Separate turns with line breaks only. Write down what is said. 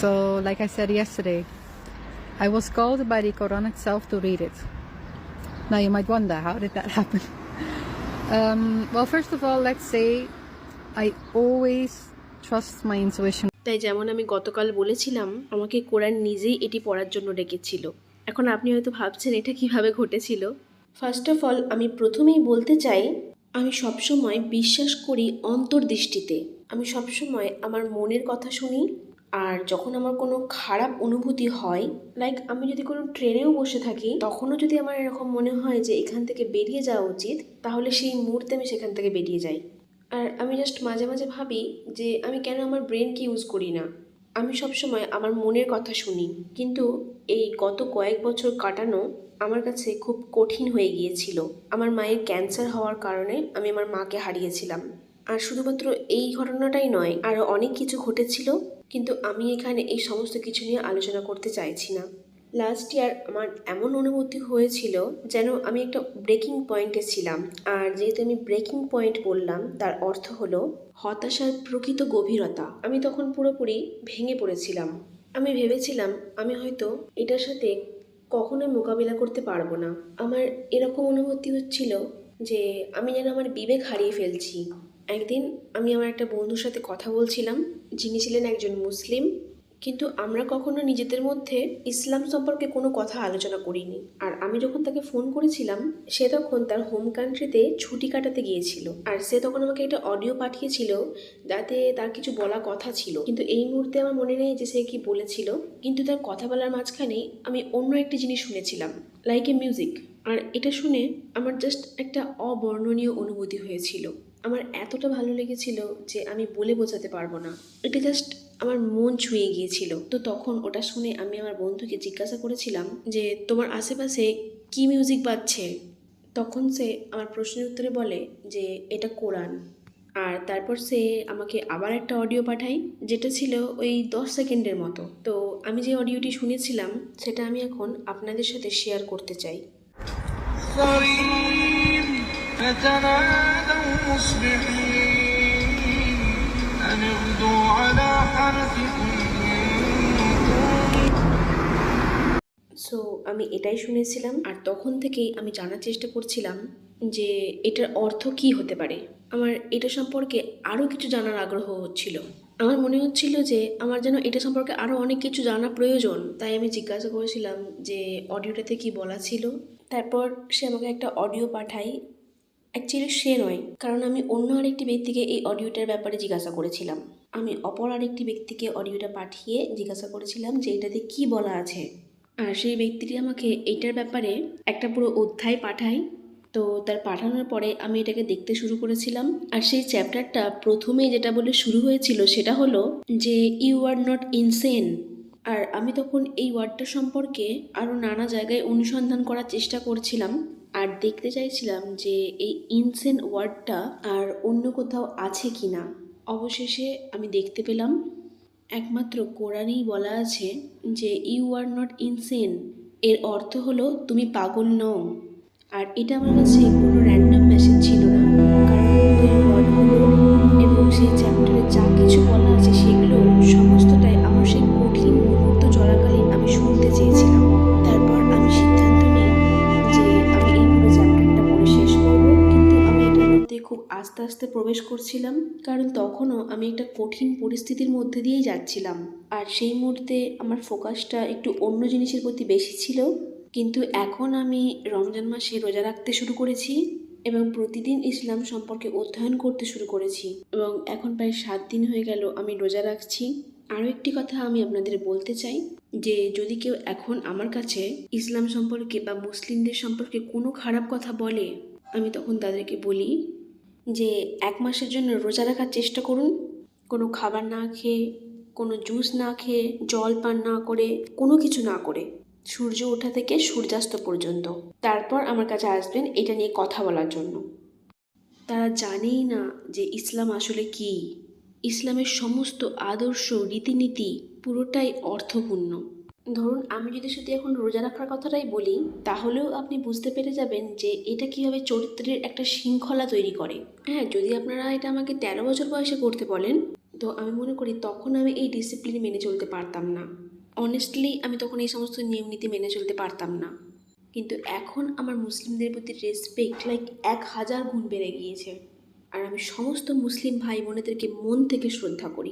So, like I said yesterday, I was called by the Quran itself to read it. Now, you might wonder, how did that happen? um, well, first of all, let's say I always trust my intuition
তাই যেমন আমি গতকাল বলেছিলাম আমাকে কোরআন নিজেই এটি পড়ার জন্য ডেকেছিল এখন আপনি হয়তো ভাবছেন এটা কীভাবে ঘটেছিল ফার্স্ট অফ অল আমি প্রথমেই বলতে চাই আমি সবসময় বিশ্বাস করি অন্তর্দৃষ্টিতে আমি সবসময় আমার মনের কথা শুনি আর যখন আমার কোনো খারাপ অনুভূতি হয় লাইক আমি যদি কোনো ট্রেনেও বসে থাকি, তখনও যদি আমার এরকম মনে হয় যে এখান থেকে বেরিয়ে যাওয়া উচিত, তাহলে সেই মুহূর্তে আমি সেখান থেকে বেরিয়ে যাই। আর আমি জাস্ট মাঝে মাঝে ভাবি যে আমি কেন আমার ব্রেনকে ইউজ করি না? আমি সবসময় আমার মনের কথা শুনি। কিন্তু এই গত কয়েক বছর কাটানো আমার কাছে খুব কঠিন হয়ে গিয়েছিল। আমার মায়ের ক্যান্সার হওয়ার কারণে আমি আমার মাকে হারিয়েছিলাম। আর শুধুমাত্র এই ঘটনাটাই নয় আরও অনেক কিছু ঘটেছিল, কিন্তু আমি এখানে এই সমস্ত কিছু নিয়ে আলোচনা করতে চাইছি না। লাস্ট ইয়ার আমার এমন অনুভূতি হয়েছিল যেন আমি একটা ব্রেকিং পয়েন্টে ছিলাম, আর যেহেতু আমি ব্রেকিং পয়েন্ট বললাম, তার অর্থ হলো হতাশার প্রকৃত গভীরতা। আমি তখন পুরোপুরি ভেঙে পড়েছিলাম। আমি ভেবেছিলাম আমি হয়তো এটার সাথে কখনোই মোকাবিলা করতে পারব না। আমার এরকম অনুভূতি হচ্ছিল যে আমি যেন আমার বিবেক হারিয়ে ফেলছি। একদিন আমি আমার একটা বন্ধুর সাথে কথা বলছিলাম। যিনি ছিলেন একজন মুসলিম। কিন্তু আমরা কখনো নিজেদের মধ্যে ইসলাম সম্পর্কে কোনো কথা আলোচনা করিনি। আর আমি যখন তাকে ফোন করেছিলাম, সে তখন তার হোম কান্ট্রিতে ছুটি কাটাতে গিয়েছিল। আর সে তখন আমাকে একটা অডিও পাঠিয়েছিল, যাতে তার কিছু বলা কথা ছিল। কিন্তু এই মুহূর্তে আমার মনে নেই যে সে কি বলেছিল। কিন্তু তার কথা বলার মাঝখানে আমি অন্য একটি জিনিস শুনেছিলাম লাইক এ মিউজিক আর এটা শুনে আমার জাস্ট একটা অবর্ণনীয় অনুভূতি হয়েছিল। আমার এতটা ভালো লেগেছিল যে আমি বলে বোঝাতে পারব না। এটা জাস্ট আমার মন ছুঁয়ে গিয়েছিল। তো তখন ওটা শুনে আমি আমার বন্ধুকে জিজ্ঞাসা করেছিলাম যে, তোমার আশেপাশে কি মিউজিক বাজছে? তখন সে আমার প্রশ্নের উত্তরে বলে যে, এটা কোরআন। আর তারপর সে আমাকে আবার একটা অডিও পাঠায়, যেটা ছিল ওই দশ সেকেন্ডের মতো। তো আমি যে অডিওটি শুনেছিলাম, সেটা আমি এখন আপনাদের সাথে শেয়ার করতে চাই।
فتنادوا مصبحين أن اغدوا على حرثكم
সো আমি এটাই শুনেছিলাম আর তখন থেকেই আমি জানার চেষ্টা করছিলাম যে এটার অর্থ কি হতে পারে আমার এটা সম্পর্কে আরও কিছু জানার আগ্রহ হচ্ছিল আমার মনে হচ্ছিল যে আমার যেন এটা সম্পর্কে আরও অনেক কিছু জানা প্রয়োজন তাই আমি জিজ্ঞাসা করেছিলাম যে অডিওটাতে কি বলা ছিল তারপর সে আমাকে একটা অডিও পাঠায় অ্যাকচুয়ালি সে নয়। কারণ আমি অন্য আরেকটি ব্যক্তিকে এই অডিওটার ব্যাপারে জিজ্ঞাসা করেছিলাম। আমি অপর আরেকটি ব্যক্তিকে অডিওটা পাঠিয়ে জিজ্ঞাসা করেছিলাম যে এটাতে কি বলা আছে। আর সেই ব্যক্তিটি আমাকে এইটার ব্যাপারে একটা পুরো অধ্যায় পাঠায়। তো তার পাঠানোর পরে আমি এটাকে দেখতে শুরু করেছিলাম। আর সেই চ্যাপ্টারটা প্রথমে যেটা বলে শুরু হয়েছিল সেটা হলো যে ইউ আর নট ইনসেন আর আমি তখন এই ওয়ার্ডটা সম্পর্কে আরও নানা জায়গায় অনুসন্ধান করার চেষ্টা করছিলাম। আর দেখতে চাইছিলাম যে এই ইনসেন ওয়ার্ডটা আর অন্য কোথাও আছে কি না অবশেষে আমি দেখতে পেলাম, একমাত্র কোরআনেই বলা আছে যে ইউ আর নট ইনসেন এর অর্থ হলো, তুমি পাগল নও। আর এটা আমার কাছে কোনো র্যান্ডম মেসেজ ছিল না। কারণ এবং সেই চ্যাপ্টারে যা কিছু বলা আছে সেগুলো সমস্তটাই আমার সেই কঠিন আস্তে প্রবেশ করছিলাম, কারণ তখনও আমি একটা কঠিন পরিস্থিতির মধ্যে দিয়েই যাচ্ছিলাম। আর সেই মুহূর্তে আমার ফোকাসটা একটু অন্য জিনিসের প্রতি বেশি ছিল। কিন্তু এখন আমি রমজান মাসে রোজা রাখতে শুরু করেছি এবং প্রতিদিন ইসলাম সম্পর্কে অধ্যয়ন করতে শুরু করেছি। এবং এখন প্রায় সাত দিন হয়ে গেল আমি রোজা রাখছি। আরও একটি কথা আমি আপনাদের বলতে চাই, যে যদি কেউ এখন আমার কাছে ইসলাম সম্পর্কে বা মুসলিমদের সম্পর্কে কোনো খারাপ কথা বলে, আমি তখন তাদেরকে বলি যে এক মাসের জন্য রোজা রাখার চেষ্টা করুন। কোনো খাবার না খেয়ে, কোনো জুস না খেয়ে, জল পান না করে, কোনো কিছু না করে। সূর্য ওঠা থেকে সূর্যাস্ত পর্যন্ত। তারপর আমার কাছে আসবেন এটা নিয়ে কথা বলার জন্য। তারা জানেই না যে ইসলাম আসলে কি। ইসলামের সমস্ত আদর্শ, রীতিনীতি পুরোটাই অর্থপূর্ণ। ধরুন, আমি যদি শুধু এখন রোজা রাখার কথাটাই বলি, তাহলেও আপনি বুঝতে পেরে যাবেন যে এটা কীভাবে চরিত্রের একটা শৃঙ্খলা তৈরি করে। হ্যাঁ যদি আপনারা এটা আমাকে তেরো বছর বয়সে করতে বলেন, তো আমি মনে করি তখন আমি এই ডিসিপ্লিন মেনে চলতে পারতাম না। অনেস্টলি আমি তখন এই সমস্ত নিয়ম নীতি মেনে চলতে পারতাম না। কিন্তু এখন আমার মুসলিমদের প্রতি রেসপেক্ট লাইক এক হাজার গুণ বেড়ে গিয়েছে। আর আমি সমস্ত মুসলিম ভাই বোনেদেরকে মন থেকে শ্রদ্ধা করি।